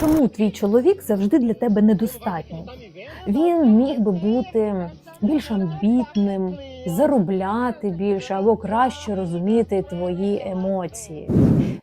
Чому твій чоловік завжди для тебе недостатній? Він міг би бути більш амбітним, заробляти більше або краще розуміти твої емоції.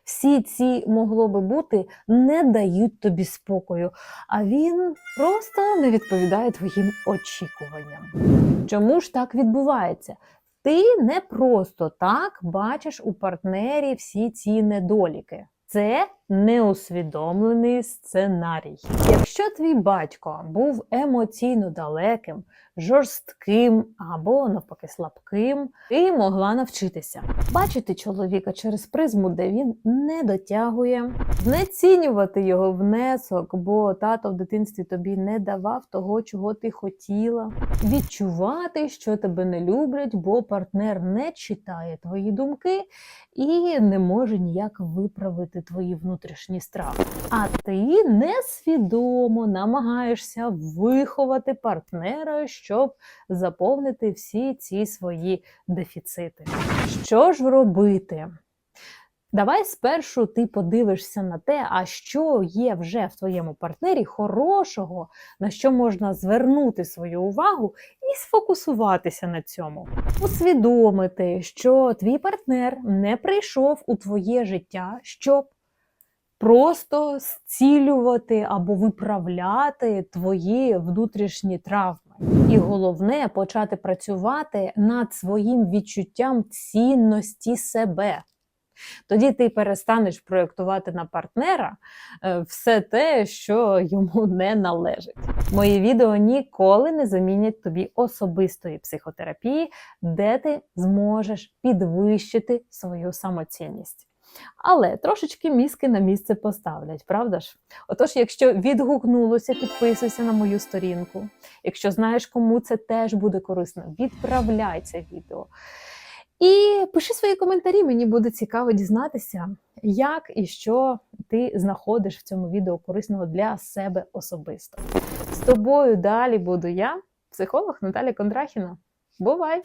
Всі ці могло би бути не дають тобі спокою, а він просто не відповідає твоїм очікуванням. Чому ж так відбувається? Ти не просто так бачиш у партнері всі ці недоліки. Це неусвідомлений сценарій. Якщо твій батько був емоційно далеким, жорстким або навпаки слабким, ти могла навчитися бачити чоловіка через призму, де він не дотягує, знецінювати його внесок, бо тато в дитинстві тобі не давав того, чого ти хотіла, відчувати, що тебе не люблять, бо партнер не читає твої думки і не може ніяк виправити твої внутрішні страхи. А ти несвідомо намагаєшся виховати партнера, щоб заповнити всі ці свої дефіцити. Що ж робити? Давай спершу ти подивишся на те, а що є вже в твоєму партнері хорошого, на що можна звернути свою увагу і сфокусуватися на цьому. Усвідомити, що твій партнер не прийшов у твоє життя, щоб просто зцілювати або виправляти твої внутрішні травми. І головне почати працювати над своїм відчуттям цінності себе. Тоді ти перестанеш проєктувати на партнера е, все те, що йому не належить. Мої відео ніколи не замінять тобі особистої психотерапії, де ти зможеш підвищити свою самоцінність. Але трошечки мізки на місце поставлять, правда ж? Отож, якщо відгукнулося, підписуйся на мою сторінку. Якщо знаєш, кому це теж буде корисно, відправляй це відео. І пиши свої коментарі, мені буде цікаво дізнатися, як і що ти знаходиш в цьому відео корисного для себе особисто. З тобою далі буду я, психолог Наталя Кондрахіна. Бувай!